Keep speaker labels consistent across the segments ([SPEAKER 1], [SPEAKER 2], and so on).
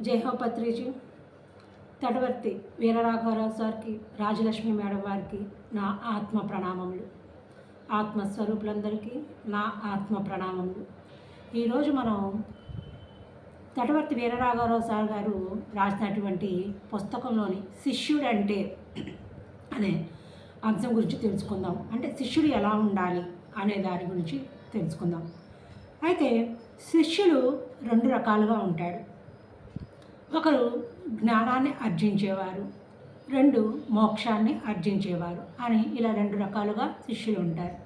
[SPEAKER 1] జయహోపత్రిజీ తటవర్తి వీరరాఘవరావు సార్కి రాజలక్ష్మి మేడం వారికి నా ఆత్మ ప్రణామములు. ఆత్మస్వరూపులందరికీ నా ఆత్మ ప్రణామములు. ఈరోజు మనం తటవర్తి వీరరాఘవరావు సార్ గారు రాసినటువంటి పుస్తకంలోని శిష్యుడు అంటే అనే అంశం గురించి తెలుసుకుందాం. అంటే శిష్యుడు ఎలా ఉండాలి అనే దాని గురించి తెలుసుకుందాం. అయితే శిష్యుడు రెండు రకాలుగా ఉంటాడు. ఒకరు జ్ఞానాన్ని అర్జించేవారు రెండు మోక్షాన్ని అర్జించేవారు అని ఇలా రెండు రకాలుగా శిష్యులు ఉంటారు.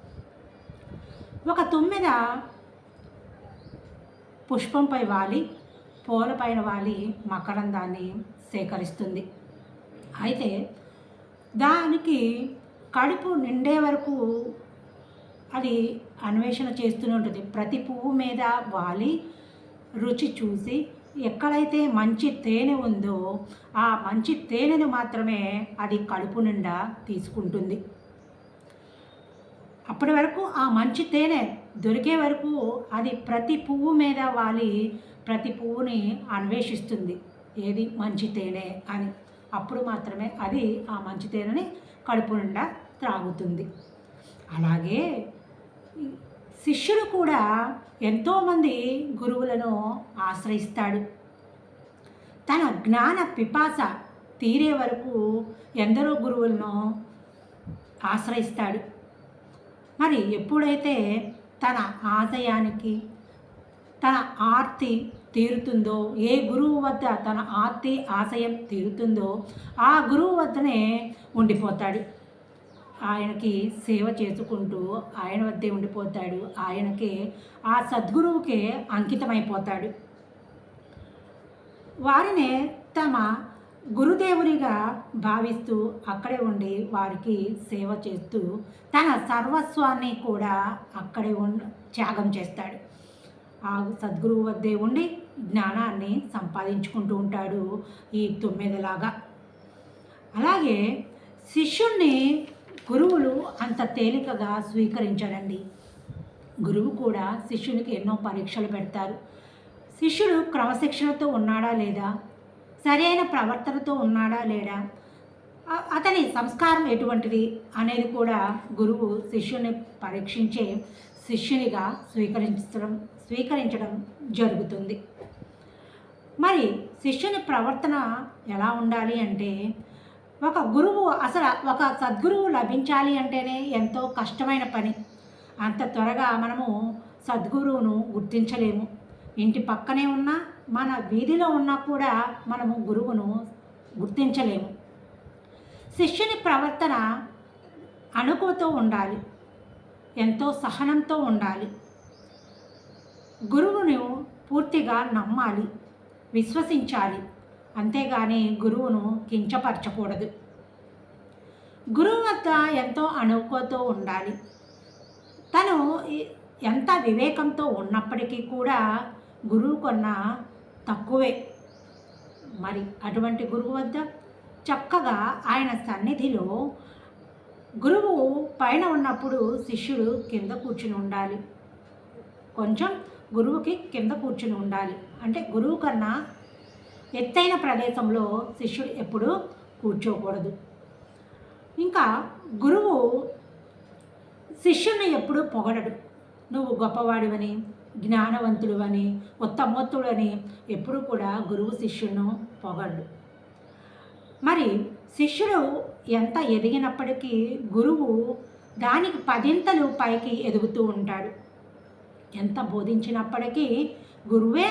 [SPEAKER 1] ఒక తుమ్మెద పుష్పంపై వాలి పూలపైన వాలి మకరందాన్ని సేకరిస్తుంది. అయితే దానికి కడుపు నిండే వరకు అది అన్వేషణ చేస్తూనే ఉంటుంది. ప్రతి పువ్వు మీద వాలి రుచి చూసి ఎక్కడైతే మంచి తేనె ఉందో ఆ మంచి తేనెను మాత్రమే అది కడుపు నిండా తీసుకుంటుంది. అప్పటి వరకు ఆ మంచి తేనె దొరికే వరకు అది ప్రతి పువ్వు మీద వాలి ప్రతి పువ్వుని అన్వేషిస్తుంది. ఏది? మంచి తేనె అని. అప్పుడు మాత్రమే అది ఆ మంచి తేనెని కడుపు నిండా త్రాగుతుంది. అలాగే శిష్యుడు కూడా ఎంతోమంది గురువులను ఆశ్రయిస్తాడు. తన జ్ఞాన పిపాస తీరే వరకు ఎందరో గురువులను ఆశ్రయిస్తాడు. మరి ఎప్పుడైతే తన ఆశయానికి తన ఆర్తి తీరుతుందో ఏ గురువు వద్ద తన ఆర్తి ఆశయం తీరుతుందో ఆ గురువు వద్దనే ఉండిపోతాడు. ఆయనకి సేవ చేసుకుంటూ ఆయన వద్దే ఉండిపోతాడు. ఆయనకే ఆ సద్గురువుకే అంకితమైపోతాడు. వారినే తమ గురుదేవునిగా భావిస్తూ అక్కడే ఉండి వారికి సేవ చేస్తూ తన సర్వస్వాన్ని కూడా అక్కడే ఉ త్యాగం చేస్తాడు. ఆ సద్గురువు వద్దే ఉండి జ్ఞానాన్ని సంపాదించుకుంటూ ఉంటాడు ఈ తొమ్మిదిలాగా. అలాగే శిష్యుణ్ణి గురువులు అంత తేలికగా స్వీకరించారండి. గురువు కూడా శిష్యునికి ఎన్నో పరీక్షలు పెడతారు. శిష్యుడు క్రమశిక్షణతో ఉన్నాడా లేదా? సరైన ప్రవర్తనతో ఉన్నాడా లేడా అతని సంస్కారం ఎటువంటిది అనేది కూడా గురువు శిష్యుని పరీక్షించే శిష్యునిగా స్వీకరించడం స్వీకరించడం జరుగుతుంది. మరి శిష్యుని ప్రవర్తన ఎలా ఉండాలి అంటే ఒక గురువు అసలు ఒక సద్గురువు లభించాలి అంటేనే ఎంతో కష్టమైన పని. అంత త్వరగా మనము సద్గురువును గుర్తించలేము. ఇంటి పక్కనే ఉన్నా మన వీధిలో ఉన్నా కూడా మనము గురువును గుర్తించలేము. శిష్యుని ప్రవర్తన అణుకుతో ఉండాలి. ఎంతో సహనంతో ఉండాలి. గురువును పూర్తిగా నమ్మాలి విశ్వసించాలి. అంతేగాని గురువును కించపరచకూడదు. గురువు వద్ద ఎంతో అణుకువతో ఉండాలి. తను ఎంత వివేకంతో ఉన్నప్పటికీ కూడా గురువు కొన్నా తక్కువే. మరి అటువంటి గురువు వద్ద చక్కగా ఆయన సన్నిధిలో గురువు పైన ఉన్నప్పుడు శిష్యుడు కింద కూర్చుని ఉండాలి. కొంచెం గురువుకి కింద కూర్చుని ఉండాలి. అంటే గురువు కన్నా ఎత్తైన ప్రదేశంలో శిష్యుడు ఎప్పుడూ కూర్చోకూడదు. ఇంకా గురువు శిష్యుని ఎప్పుడూ పొగడడు. నువ్వు గొప్పవాడివని జ్ఞానవంతుడివని ఉత్తమోత్తుడని ఎప్పుడూ కూడా గురువు శిష్యును పొగడు మరి శిష్యుడు ఎంత ఎదిగినప్పటికీ గురువు దానికి పదింతలు పైకి ఎదుగుతూ ఉంటాడు. ఎంత బోధించినప్పటికీ గురువే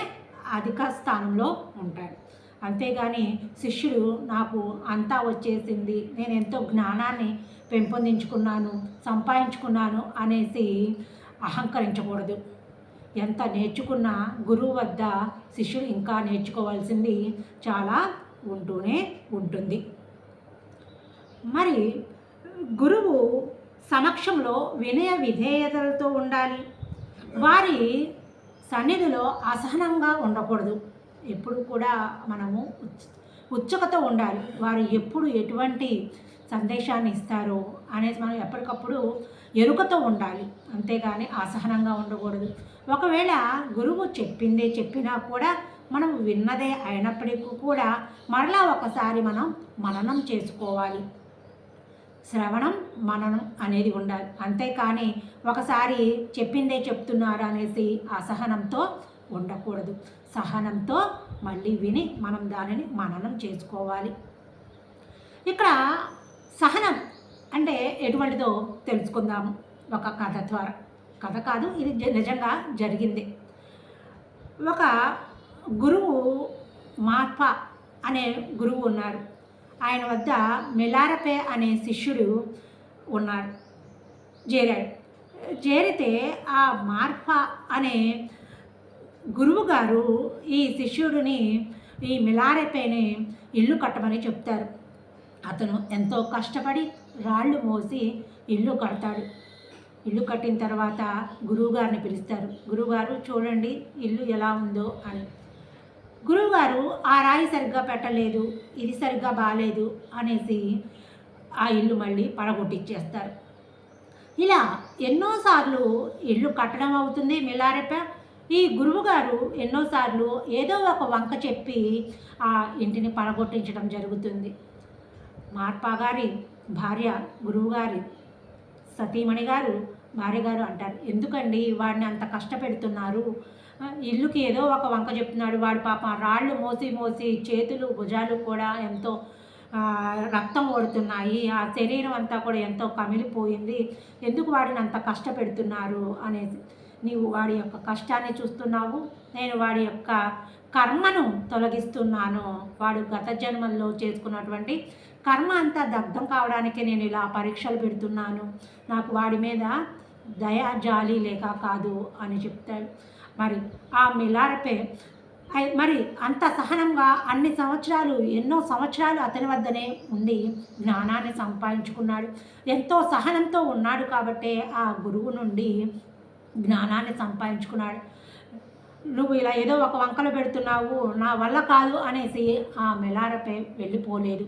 [SPEAKER 1] అధిక స్థానంలో ఉంటాడు. అంతేగాని శిష్యుడు నాకు అంతా వచ్చేసింది. నేను ఎంతో జ్ఞానాన్ని పెంపొందించుకున్నాను సంపాదించుకున్నాను అనేసి అహంకరించకూడదు. ఎంత నేర్చుకున్నా గురువు వద్ద శిష్యుడు ఇంకా నేర్చుకోవాల్సింది చాలా ఉంటూనే ఉంటుంది. మరి గురువు సమక్షంలో వినయ విధేయతలతో ఉండాలి. వారి సన్నిధిలో అసహనంగా ఉండకూడదు. ఎప్పుడు కూడా మనము ఉత్సుకత ఉండాలి. వారు ఎప్పుడు ఎటువంటి సందేశాన్ని ఇస్తారో అనేది మనం ఎప్పటికప్పుడు ఎరుకతో ఉండాలి. అంతేగాని అసహనంగా ఉండకూడదు. ఒకవేళ గురువు చెప్పిందే చెప్పినా కూడా మనం విన్నదే అయినప్పటికీ కూడా మరలా ఒకసారి మనం మననం చేసుకోవాలి. శ్రవణం మననం అనేది ఉండాలి. అంతేకాని ఒకసారి చెప్పిందే చెప్తున్నారు అనేసి అసహనంతో ఉండకూడదు. సహనంతో మళ్ళీ విని మనం దానిని మననం చేసుకోవాలి. ఇక్కడ సహనం అంటే ఎటువంటిదో తెలుసుకుందాము ఒక కథ ద్వారా. కథ కాదు ఇది నిజంగా జరిగింది. ఒక గురువు మార్ప అనే గురువు ఉన్నారు. ఆయన వద్ద మిలారపే అనే శిష్యుడు ఉన్నాడు చేరాడు. చేరితే ఆ మార్ప అనే గురువుగారు ఈ శిష్యుడిని ఈ మిలారెపేని ఇల్లు కట్టమని చెప్తారు. అతను ఎంతో కష్టపడి రాళ్ళు మోసి ఇల్లు కడతాడు. ఇల్లు కట్టిన తర్వాత గురువుగారిని పిలుస్తారు. గురువుగారు చూడండి ఇల్లు ఎలా ఉందో అని. గురువుగారు ఆ రాయి సరిగ్గా పెట్టలేదు ఇది సరిగ్గా బాగాలేదు అనేసి ఆ ఇల్లు మళ్ళీ పడగొట్టిచ్చేస్తారు. ఇలా ఎన్నోసార్లు ఇల్లు కట్టడం అవుతుంది మిలారెప ఈ గురువుగారు ఎన్నోసార్లు ఏదో ఒక వంక చెప్పి ఆ ఇంటిని పడగొట్టించడం జరుగుతుంది. మార్పా గారి భార్య గురువుగారి సతీమణి గారు భార్య గారు అంటారు ఎందుకండి వాడిని అంత కష్టపెడుతున్నారు? ఇల్లుకి ఏదో ఒక వంక చెప్తున్నాడు. వాడు పాపం రాళ్ళు మోసి మోసి చేతులు భుజాలు కూడా ఎంతో రక్తం ఓడుతున్నాయి. ఆ శరీరం అంతా కూడా ఎంతో కమిలిపోయింది. ఎందుకు వాడిని అంత కష్టపెడుతున్నారు అనేది నీవు వాడి యొక్క కష్టాన్ని చూస్తున్నావు. నేను వాడి యొక్క కర్మను తొలగిస్తున్నాను. వాడు గత జన్మల్లో చేసుకున్నటువంటి కర్మ అంతా దగ్ధం కావడానికి నేను ఇలా పరీక్షలు పెడుతున్నాను. నాకు వాడి మీద దయా జాలి లేక కాదు అని చెప్తాడు. మరి ఆ మిలారపే మరి అంత సహనంగా అన్ని సంవత్సరాలు ఎన్నో సంవత్సరాలు అతని వద్దనే ఉండి జ్ఞానాన్ని సంపాదించుకున్నాడు. ఎంతో సహనంతో ఉన్నాడు కాబట్టే ఆ గురువు నుండి జ్ఞానాన్ని సంపాదించుకున్నాడు. నువ్వు ఇలా ఏదో ఒక వంకలు పెడుతున్నావు నా వల్ల కాదు అనేసి ఆ మెలారపై వెళ్ళిపోలేదు.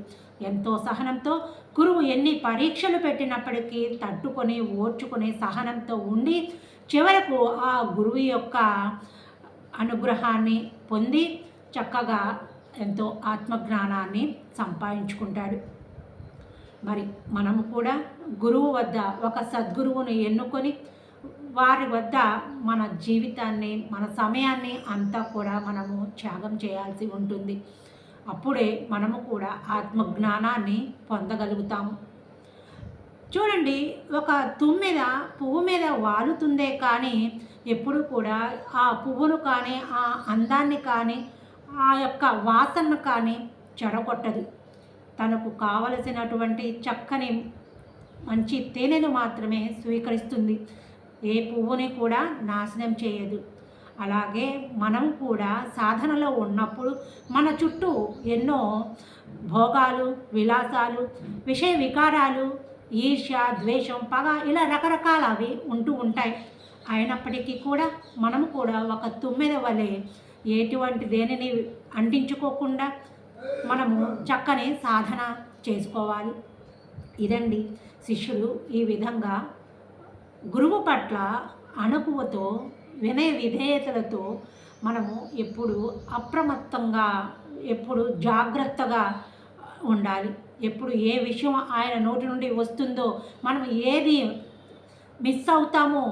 [SPEAKER 1] ఎంతో సహనంతో గురువు ఎన్ని పరీక్షలు పెట్టినప్పటికీ తట్టుకొని ఓర్చుకొని సహనంతో ఉండి చివరకు ఆ గురువు యొక్క అనుగ్రహాన్ని పొంది చక్కగా ఎంతో ఆత్మజ్ఞానాన్ని సంపాదించుకుంటాడు. మరి మనము కూడా గురువు వద్ద ఒక సద్గురువును ఎన్నుకొని వారి వద్ద మన జీవితాన్ని మన సమయాన్ని అంతా కూడా మనము త్యాగం చేయాల్సి ఉంటుంది. అప్పుడే మనము కూడా ఆత్మజ్ఞానాన్ని పొందగలుగుతాము. చూడండి ఒక తుమ్మెద పువ్వు మీద వాలుతుందే కానీ ఎప్పుడు కూడా ఆ పువ్వును కానీ ఆ అందాన్ని కానీ ఆ యొక్క వాసనను కానీ చెడగొట్టదు. తనకు కావలసినటువంటి చక్కని మంచి తేనెను మాత్రమే స్వీకరిస్తుంది. ఏ పువ్వుని కూడా నాశనం చేయదు. అలాగే మనం కూడా సాధనలో ఉన్నప్పుడు మన చుట్టూ ఎన్నో భోగాలు విలాసాలు విషయ వికారాలు ఈర్ష్య ద్వేషం పగ ఇలా రకరకాల అవి ఉంటూ ఉంటాయి. అయినప్పటికీ కూడా మనము కూడా ఒక తుమ్మెద వలె ఎటువంటి దేనిని అంటించుకోకుండా మనము చక్కని సాధన చేసుకోవాలి. ఇదండి శిష్యులు ఈ విధంగా గురువు పట్ల అణకువతో వినయ విధేయతలతో మనము ఎప్పుడు అప్రమత్తంగా ఎప్పుడు జాగ్రత్తగా ఉండాలి. ఎప్పుడు ఏ విషయం ఆయన నోటి నుండి వస్తుందో మనం ఏది మిస్ అవుతామో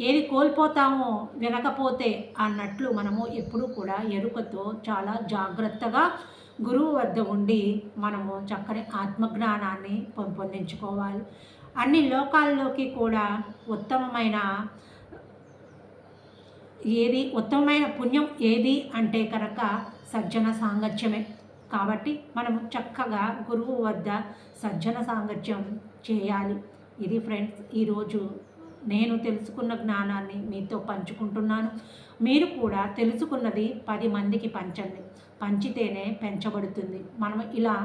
[SPEAKER 1] ఏది కోల్పోతామో వినకపోతే అన్నట్లు మనము ఎప్పుడు కూడా ఎరుకతో చాలా జాగ్రత్తగా గురువు వద్ద ఉండి మనము చక్కని ఆత్మజ్ఞానాన్ని పెంపొందించుకోవాలి అన్ని లోకాల్లోకి కూడా ఉత్తమమైన ఏది ఉత్తమమైన పుణ్యం ఏది అంటే కనుక సజ్జన సాంగత్యమే. కాబట్టి మనం చక్కగా గురువు వద్ద సజ్జన సాంగత్యం చేయాలి. ఇది ఫ్రెండ్స్ ఈరోజు నేను తెలుసుకున్న జ్ఞానాన్ని మీతో పంచుకుంటున్నాను. మీరు కూడా తెలుసుకున్నది పది మందికి పంచండి. పంచితేనే పెంచబడుతుంది. మనం ఇలా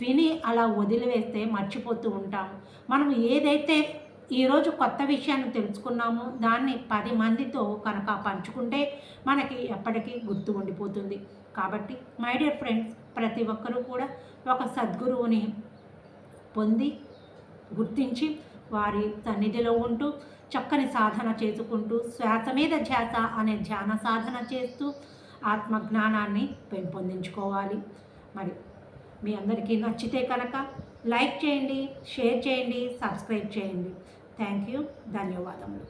[SPEAKER 1] విని అలా వదిలివేస్తే మర్చిపోతూ ఉంటాము మనం ఏదైతే ఈరోజు కొత్త విషయాన్ని తెలుసుకున్నామో దాన్ని పది మందితో కనుక పంచుకుంటే మనకి ఎప్పటికీ గుర్తు ఉండిపోతుంది. కాబట్టి మై డియర్ ఫ్రెండ్స్ ప్రతి ఒక్కరూ కూడా ఒక సద్గురువుని పొంది గుర్తించి వారి సన్నిధిలో ఉంటూ చక్కని సాధన చేసుకుంటూ శ్వాస మీద ధ్యాస అనే ధ్యాన సాధన చేస్తూ ఆత్మజ్ఞానాన్ని పెంపొందించుకోవాలి మరి మీ అందరికీ నచ్చితే కనుక లైక్ చేయండి షేర్ చేయండి సబ్స్క్రైబ్ చేయండి. Thank you. ధన్యవాదములు.